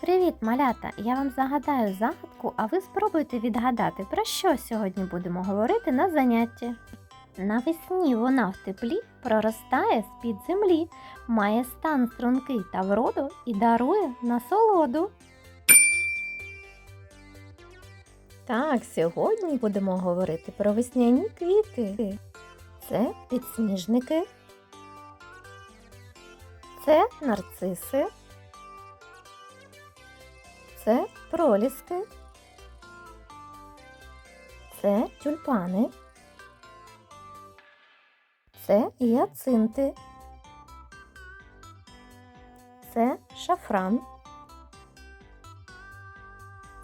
Привіт, малята! Я вам загадаю загадку, а ви спробуйте відгадати, про що сьогодні будемо говорити на занятті. Навесні вона в теплі проростає з-під землі, має стан стрункий та вроду і дарує насолоду. Так, сьогодні будемо говорити про весняні квіти. Це підсніжники, це нарциси. Це проліски, це тюльпани, це гіацинти, це шафран.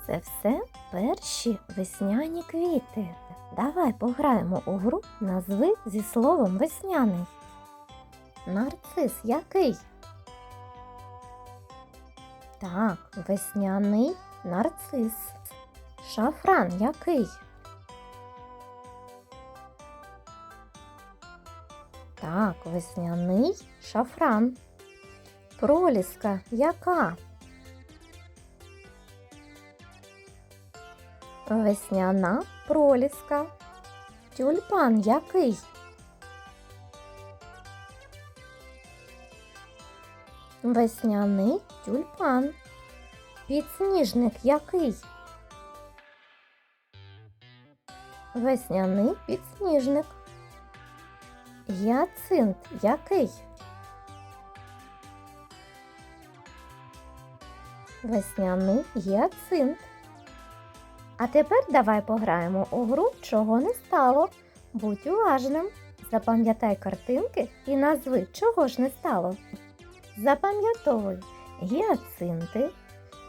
Це все перші весняні квіти. Давай пограємо у гру назви зі словом весняний. Нарцис який? Так, весняний нарцис. Шафран який? Так, весняний шафран. Проліска яка? Весняна проліска. Тюльпан який? Весняний тюльпан. Підсніжник який? Весняний підсніжник. Гіацинт який? Весняний гіацинт. А тепер давай пограємо у гру чого не стало. Будь уважним. Запам'ятай картинки і назви чого ж не стало. Запам'ятовуй гіацинти,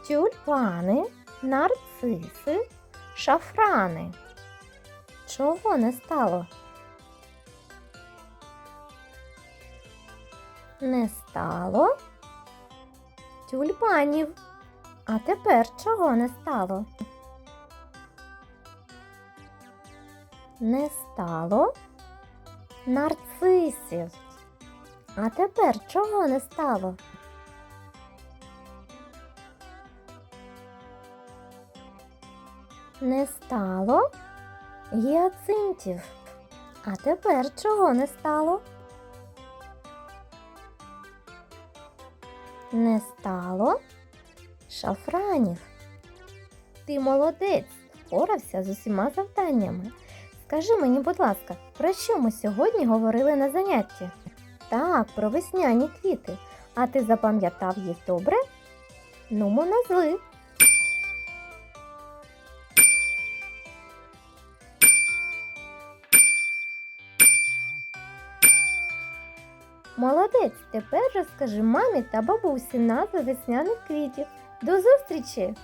тюльпани, нарциси, шафрани. Чого не стало? Не стало тюльпанів. А тепер чого не стало? Не стало нарцисів. А тепер чого не стало? Не стало гіацинтів. А тепер чого не стало? Не стало шафранів. Ти молодець, впорався з усіма завданнями. Скажи мені, будь ласка, про що ми сьогодні говорили на занятті? Так, про весняні квіти. А ти запам'ятав їх добре? Нумо назви. Молодець, тепер розкажи мамі та бабусі назви весняних квітів. До зустрічі!